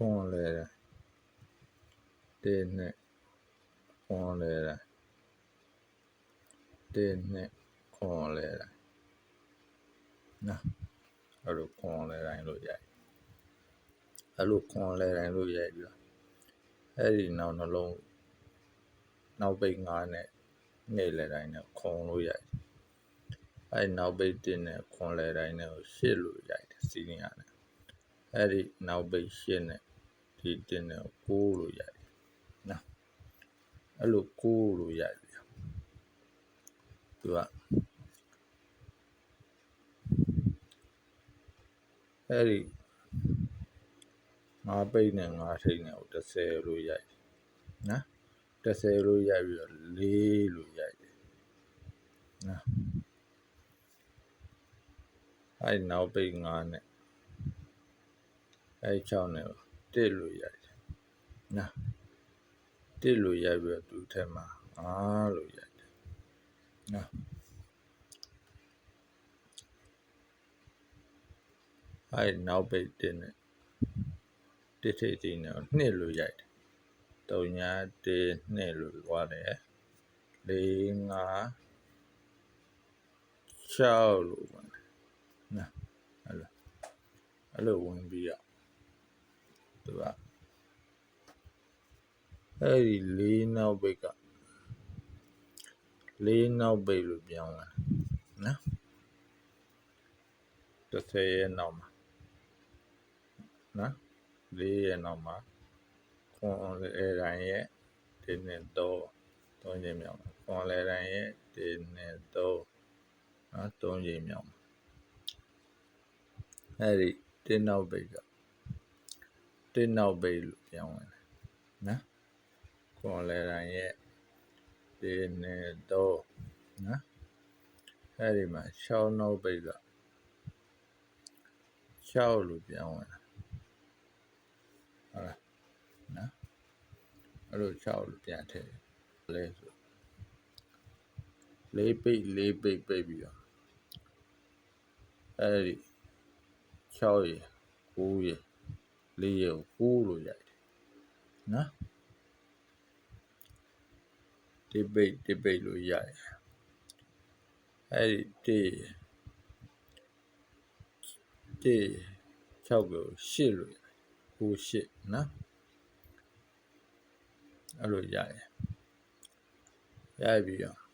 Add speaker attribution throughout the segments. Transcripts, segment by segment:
Speaker 1: ခွန်လဲတယ်တင်းနဲ့ခွန်လဲတယ်တင်းနဲ့ခွန်လဲတယ်နော်အဲ့လိုခွန်လဲတိုင်းလို့ရိုက်အဲ့လိုခွန်လဲတိုင်းလို့ရိုက်ပြီးတော့အဲ့ဒီနောက်နှလုံးနောက်ပိတ်ငါးနဲ့နေလဲတိုင်းနဲ့ခွန်လို့ရိုက်အဲ့နောက်ပိတ်တင်းနဲ့ခွန်လဲတိုင်းနဲ့ကိုရှစ်လို့ရိုက်တယ်စီးနေရတယ်အဲ့ဒီနောက်ပိတ်ရှစ်နဲ့ ဒီတင်းနဲ့ကိုကိုလို့ရိုက်နော်အဲ့လိုကိုလို့ရိုက်ပြီးတော့သူကအဲ့ဒီငါးပိတ်နဲ့ငါးထိတ်နဲ့ကို30လို့ရိုက်နော်30လို့ရိုက်ပြီးတော့4လို့ရိုက်တယ်နော်အဲ့နောက်ပိတ်ငါးနဲ့အဲ့6နဲ့ 1လို့ရိုက်တယ်နော်1လို့ရိုက်ပြီးတော့သူ့ထက်မှာ5လို့ရိုက်တယ်နော်အဲ့နောက်ပိတ်1နဲ့တစ်ထိပ်ချင်းနဲ့2လို့ရိုက်တယ်တုံညာ1 2လို့သွားတယ်4 5 6လို့ဝင်တယ်နော်အဲ့လိုအဲ့လိုဝင်ပြီးတော့ သူကအဲ့ဒီလေးနောက်ပိတ်ကလေးနောက်ပိတ်လို့ပြောင်းလာနော်တစ်ဆယ်ရဲ့နောက်မှာနော်လေးရဲ့နောက်မှာခွန်လေတိုင်းရဲ့ဒီနဲ့တော့သုံးချိန်မြောက်ခွန်လေတိုင်းရဲ့ဒီနဲ့တော့နော်သုံးချိန်မြောက်အဲ့ဒီတင်းနောက်ပိတ်က တင်းနောက်ပိတ်လို့ပြောင်းလာနော်ခွန်လေတိုင်းရဲ့ဒီနဲ့တော့နော်အဲ့ဒီမှာရှောင်းနောက်ပိတ်ကရှောက်လို့ပြောင်းလာဟုတ်လားနော်အဲ့လိုရှောက်လို့ပြန်ထည့်လဲဆိုလေးပိတ်လေးပိတ်ပိတ်ပြီးတော့အဲ့ဒီ6ရယ်9ရ ယ်4ရယ်ကို9လို့ရိုက်တယ်နော်ဒီပိတ်ဒီပိတ်လို့ရိုက်အဲ့ဒီတေတေ6ကို8လို့ကို8နော်အဲ့လိုရိုက်ရိုက်ပြီးတော့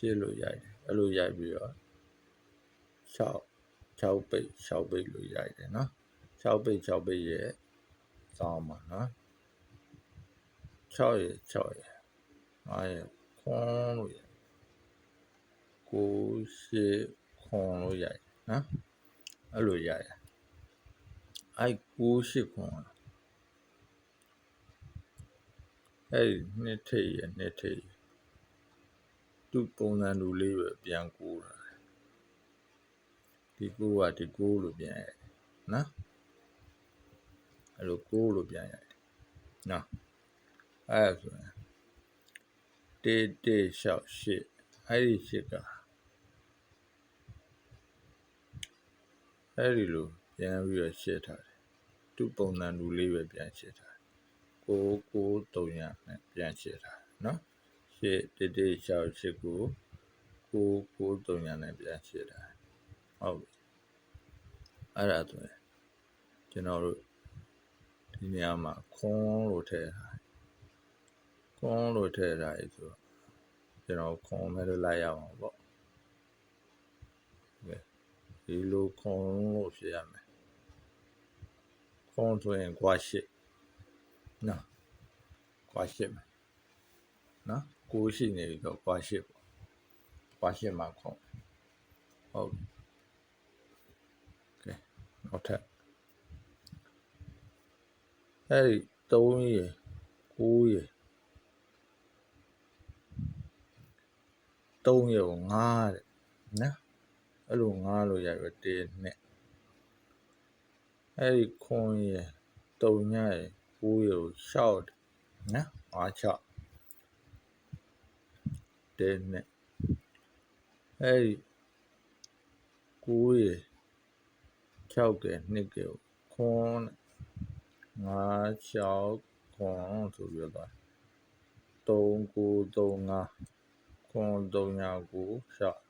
Speaker 1: ရှင်းလို့ရိုက်တယ်အဲ့လိုရိုက်ပြီးတော့6 6ပိတ်6ပိတ်လို့ရိုက်တယ်နော်6ပိတ်6ပိတ်ရဲ့စောင်းပါနော်6ရဲ့6ရဲ့9ရဲ့ခွန်လို့ရိုက်9ရှစ်ခွန်လို့ရိုက်နော်အဲ့လိုရိုက်ရအဲ့9ရှစ်ခွန်အဲ့ဒီနှစ်ထိပ်ရဲ့နှစ်ထိပ် သူ့ပုံစံလူလေးပဲပြန်ကူတာဒီကိုကဒီကိုလို့ပြန်ရတယ်နော်အဲ့လိုကိုလို့ပြန်ရတယ်နော်အဲ့ဒါဆိုရင်တေးတေးလျှောက်ရှစ်အဲ့ဒီရှစ်ကအဲ့ဒီလိုပြန်ပြီးတော့ရှစ်ထားတယ်သူ့ပုံစံလူလေးပဲပြန်ရှစ်ထားကိုကိုတုံရနဲ့ပြန်ရှစ်ထားနော် ရှစ်တေးတေးလျှောက်ရှစ်ကိုကိုကိုတုံရနဲ့ပြန်ရှစ်ထားဟုတ်ပြီအဲ့ဒါဆိုရင်ကျွန်တော်တို့ဒီနေရာမှာခွန်းလို့ထည့်ထားခွန်းလို့ထည့်ထားရဆိုကျွန်တော်ခွန်းမဲ့လို့လိုက်ရအောင်ပေါ့ဒီလိုခွန်းလို့ဖြစ်ရမယ်ခွန်းဆိုရင်ကွာရှိနော်ကွာရှိမယ်နော် ကိုရှိနေပြီတော့ကွာရှိပေါ့ကွာရှိမှာခွန်းဟုတ်ကဲနောက်ထပ်အဲ့ဒီ3ရယ်9ရယ်3ရယ်ကို9တဲ့နော်အဲ့လို9လို့ရရတဲ့နဲ့အဲ့ဒီခွန်ရယ်တုံညရေကိုးရေကိုရှောက်တယ်နော်အားချ တဲ့နဲ့အဲ့ဒီကိုးရေ6ကဲ2ကဲကိုခွန်း5 6ခွန်းဆိုပြီးတော့3 9 3 5ခွန်း3ညကိုရှောက်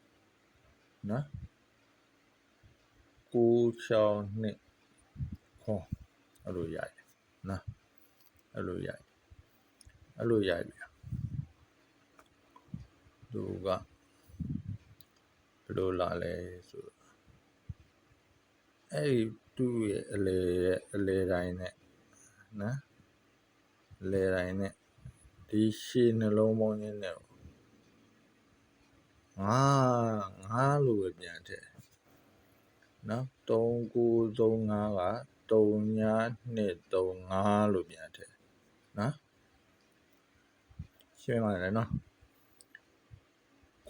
Speaker 1: နော်9 6 2ခွန်းအဲ့လိုရိုက်တယ်နော်အဲ့လိုရိုက်အဲ့လိုရိုက်ပြီ သူကဘယ်လိုလာလဲဆိုတော့အဲ့ဒီသူ့ရဲ့အလေရဲ့အလေတိုင်းနဲ့နော်အလေတိုင်းနဲ့ဒီရှည်နှလုံးပေါင်းရင်းနဲ့ငါငါလို့ပဲပြန်ထည့်နော်3935က3925လို့ပြန်ထည့်နော်ရှင်းပါတယ်နော်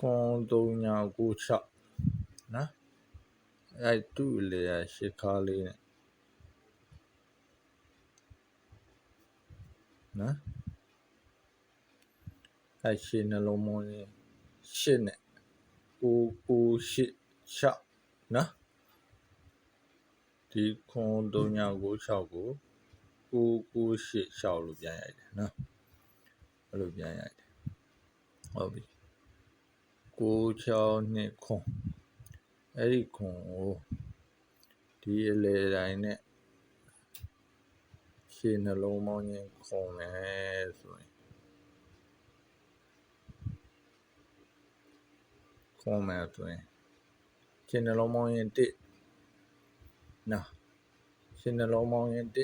Speaker 1: ခွန်3996နော်အဲ့တူလေရရှစ်ခါလေးနဲ့နော်အဲ့ရှင်းနှလုံးမုံးလေးရှစ်နဲ့ကိုကိုရှစ်ချနော်ဒီခွန်3996ကိုကိုကိုရှစ်6လို့ပြန်ရိုက်တယ်နော်အဲ့လိုပြန်ရိုက်တယ်ဟုတ်ပြီကို 6နှစ်ခွန်အဲ့ဒီခွန်ကိုဒီအလေတိုင်းနဲ့ရှင်းနှလုံးပေါင်းချင်းခွန်မယ်ဆိုရင်ခွန်မယ်ဆိုရင်ရှင်းနှလုံးပေါင်းချင်း1နော်ရှင်းနှလုံးပေါင်းချင်း1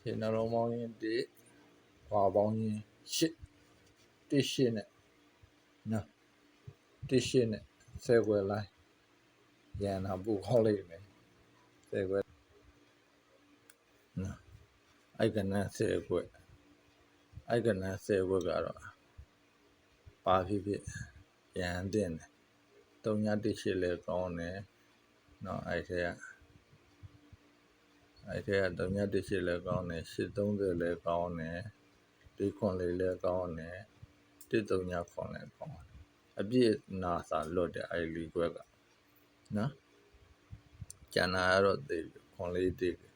Speaker 1: ရှင်းနှလုံးပေါင်းချင်း1ဘာပေါင်းချင်း8 1 8နဲ့ နော်1 8နဲ့ဆယ်ခွဲလိုက်ရန်နာပူခေါက်လိုက်မယ်ဆယ်ခွဲနော်အိုက်ကနန်းဆယ်ခွဲအိုက်ကနန်းဆယ်ခွဲကတော့ပါဖြစ်ဖြစ်ရန်တင်တယ်3ည1ရှစ်လဲကောင်းတယ်နော်အဲ့ထဲကအဲ့ထဲက3ည1ရှစ်လဲကောင်းတယ်830လဲကောင်းတယ်ဒီခွန်လေးလဲကောင်းတယ် 1 3ညခွန်လဲကောင်းတယ်အပြည့်နာစာလွတ်တယ်အဲ့လီကွက်ကနော်ကျန်တာကတော့သိပြီခွန်လေးသိပြီ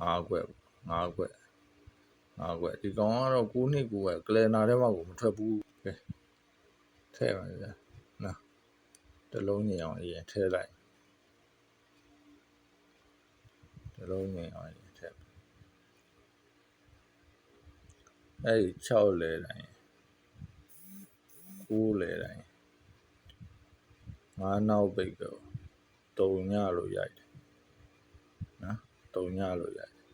Speaker 1: ငါးကွက်ငါးကွက်ငါးကွက်ဒီကောင်ကတော့9နှစ်ကိုကကလနာထဲမှာကိုမထွက်ဘူးကဲထဲပါဗျာနော်တလုံးညင်အောင်အရင်ထဲလိုက်တလုံးညင်အောင်အရင်ထဲအဲ့ဒီ6လဲတိုင်း 9လဲတိုင်းငါးနောက်ပိတ်တော့တုံညလို့ရိုက်တယ်နော်တုံညလို့ရိုက်တယ်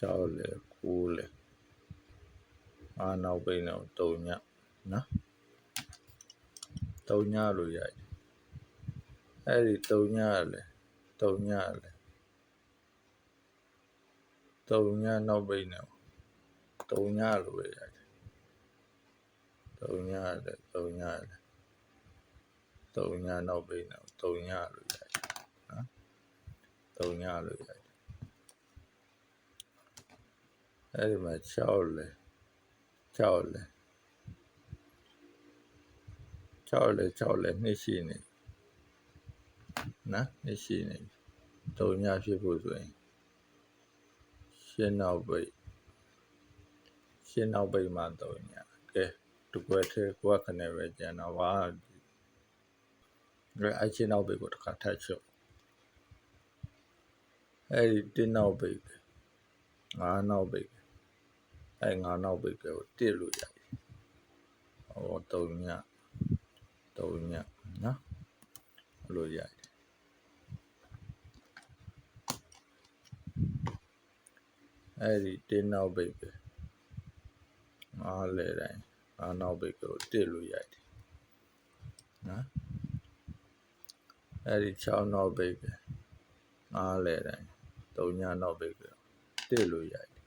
Speaker 1: 6လဲ9လဲငါးနောက်ပိတ်တော့တုံညနော်တုံညလို့ရိုက်တယ်အဲ့ဒီတုံညလဲတုံညလဲ တုံညနောက်ပိတ်နေတုံညလို့ပဲရိုက်တယ်တုံညလဲတုံညလဲတုံညနောက်ပိတ်နေတုံညလို့ရိုက်တယ်နော်တုံညလို့ရိုက်တယ်အဲ့ဒီမှာ6လဲ6လဲ6လဲ6လဲနှစ်ရှိနေနော်နှစ်ရှိနေတုံညဖြစ်ဖို့ဆိုရင် ရှင်းနောက်ပိတ်ရှင်းနောက်ပိတ်မှတုံညကဲတကွယ်ထဲကွာခနဲ့ပဲကျန်တော့ပါအဲ့အရှင်းနောက်ပိတ်ကိုတစ်ခါထပ်ချုပ်အဲ့ဒီတင်းနောက်ပိတ်ငါးနောက်ပိတ်အဲ့ငါးနောက်ပိတ်ကိုတစ်လို့ရတယ်ဟောတုံညတုံညနော်လို့ရတယ် အဲ့ဒီတင်းနောက်ပိတ်ပဲအားလေတိုင်းအားနောက်ပိတ်ကိုတစ်လို့ရိုက်တယ်နော်အဲ့ဒီ6နောက်ပိတ်ပဲအားလေတိုင်း3ညနောက်ပိတ်ကိုတစ်လို့ရိုက်တယ်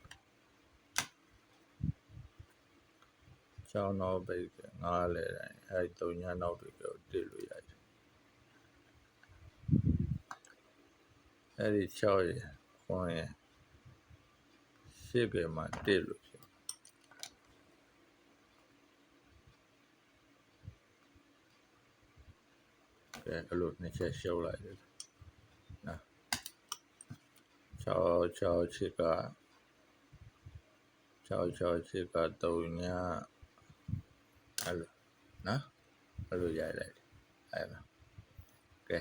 Speaker 1: 6နောက်ပိတ်9လဲတိုင်းအဲ့3ညနောက်တွေကိုတစ်လို့ရတယ်အဲ့ဒီ6ရယ်ခွန်ရယ် ရှစ်ကမှတစ်လို့ဖြစ်ကဲအဲ့လိုနှစ်ချက်ရှုပ်လိုက်တယ်နော်6 6ချစ်က6 6ချစ်က3ညအဲ့လိုနော်အဲ့လိုရိုက်လိုက်တယ်အဲ့မှာကဲ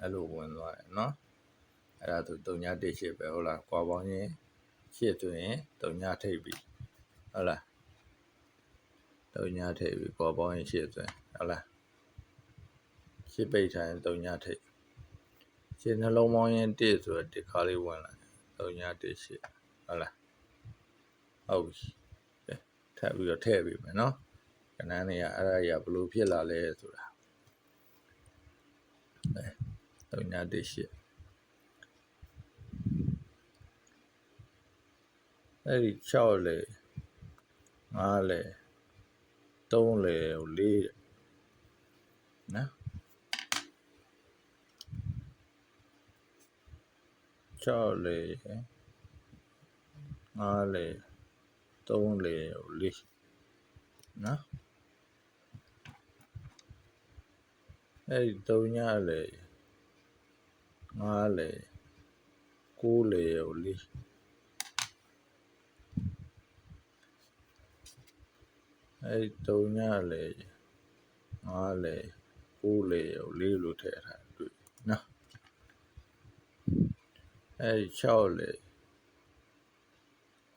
Speaker 1: အဲ့လိုဝင်သွားတယ်နော် အဲ့ဒါဆို3ညတိရှိပဲဟုတ်လားကွာပေါင်းရင်ရှစ်ဆိုရင်3ညထိပ်ပြီဟုတ်လား3ညထိပ်ပြီကွာပေါင်းရင်ရှစ်ဆိုရင်ဟုတ်လားရှစ်ပိတ်ထိုင်3ညထိပ်ရှစ်နှလုံးပေါင်းရင်1ဆိုတော့ဒီခါလေးဝင်လာ3ညတိရှိဟုတ်လားဟုတ်ပြီထပ်ပြီးတော့ထည့်ပေးမယ်နော်ကဏ္ဍနေရအဲ့ဒါကြီးကဘလို့ဖြစ်လာလဲဆိုတာအဲ3ညတိရှိ အဲ့ဒီ6လေ5လေ3လေ4တဲ့နော်6လေ5လေ3လေ4နော်အဲ့ဒီ3ညလေ5လေ9လေ4 အဲ့ဒီ3ညလေ5လေ9လေ4လို့ထည့်ထားတွေ့နော်အဲ့ဒီ6လေ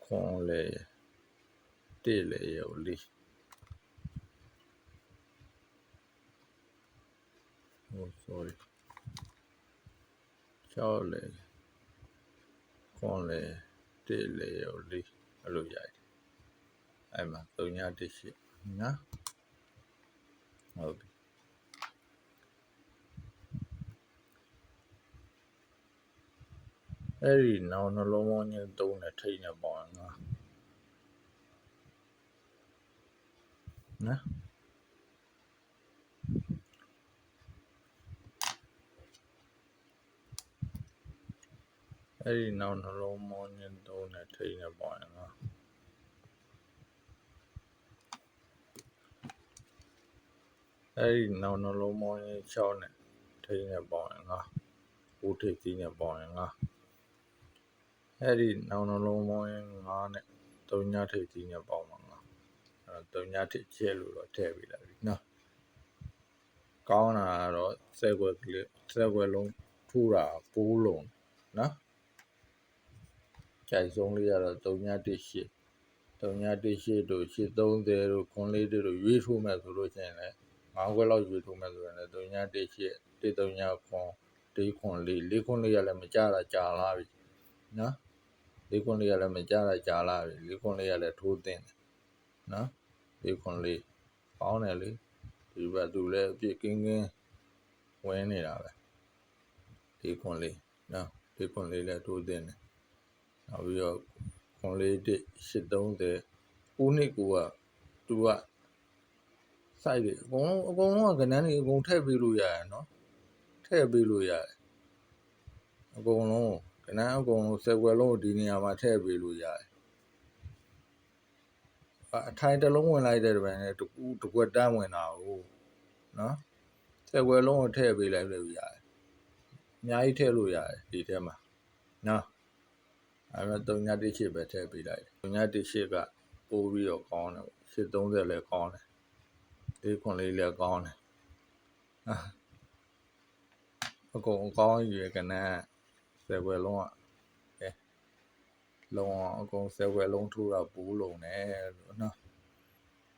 Speaker 1: ခွန်လေ1လေရော4 oh sorry 6လေခွန်လေ1လေရော4အဲ့လိုရိုက်တယ် အဲ့မှာ3ည1ရှိနော်ဟုတ်ပြီအဲ့ဒီနောက်နှလုံးပေါင်းချင်းသုံးနဲ့ထိတ်နဲ့ပေါင်းငါနော်အဲ့ဒီနောက်နှလုံးပေါင်းချင်းသုံးနဲ့ထိတ်နဲ့ပေါင်းငါ အဲ့ဒီနောက်နှလုံးပေါင်းချင်း6နဲ့ထိတ်နဲ့ပေါင်းငါဦးထိတ်ကြီးနဲ့ပေါင်းငါအဲ့ဒီနောင်နှလုံးပေါင်းရင်9နဲ့3ညထိပ်ကြီးနဲ့ပေါင်းမှာငါအဲ့တော့3ညထိပ်ကျဲလို့တော့ထည့်ပေးလိုက်ပြီနော်ကောင်းတာကတော့စက်ွက်ကလေးစက်ွက်လုံးထူတာပိုးလုံးနော်ကြိုက်ဆုံးလေးကတော့3ညတိရှိ3ညတိရှိတို့830တို့940တို့ရွေးထိုးမဲ့ဆိုလို့ရှိရင်လည်း 9ခွက်လောက်ရွေးထိုးမဲ့ဆိုရင်လည်း3ညတိရှိ1 3ညခွန်4ခွန်4 4ခွန်4ရလည်းမကြတာကြာလာပြီနော်လေးခွန်းလေးကလည်းမကြတာကြာလာပြီလေးခွန်းလေးကလည်းထိုးတင်တယ်နော်လေးခွန်းလေးပေါင်းတယ်လေဒီဘက်သူလည်းအပြစ်ကင်းကင်းဝင်နေတာပဲလေးခွန်းလေးနော်လေးခွန်းလေးလည်းထိုးတင်တယ်နောက်ပြီးတော့ခွန်းလေးတစ်830ဦးနှစ်ကူကသူက စိုက်တယ်အကုန်လုံးအကုန်လုံးကကဏ္ဍတွေအကုန်ထည့်ပေးလို့ရတယ်နော်ထည့်ပေးလို့ရတယ်အကုန်လုံးကနန်းအကုန်လုံးစက်ွယ်လုံးကိုဒီနေရာမှာထည့်ပေးလို့ရတယ်အထိုင်တစ်လုံးဝင်လိုက်တဲ့တပံနဲ့တကူတကွက်တန်းဝင်တာကိုနော်စက်ွယ်လုံးကိုထည့်ပေးလိုက်လို့ရတယ်အများကြီးထည့်လို့ရတယ်ဒီထဲမှာနော်အဲ့တော့3ညတိရှိပဲထည့်ပေးလိုက်တယ်3ညတိရှိကပိုးပြီးတော့ကောင်းတယ်830လည်းကောင်းတယ် ဒီခွန်လေးလည်းကောင်းတယ်အကုန်ကောင်းရွယ်ကနန်းဆယ်ွယ်လုံးอ่ะကဲလုံးအောင်အကုန်ဆယ်ွယ်လုံးထိုးတာဘူးလုံးနဲ့လို့နော်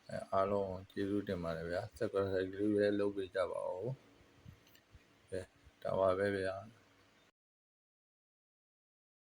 Speaker 1: အဲအားလုံးကျေးဇူးတင်ပါတယ်ဗျာ subscribe လေးလည်းလုပ်ပေးကြပါဦးကဲဒါပါပဲဗျာ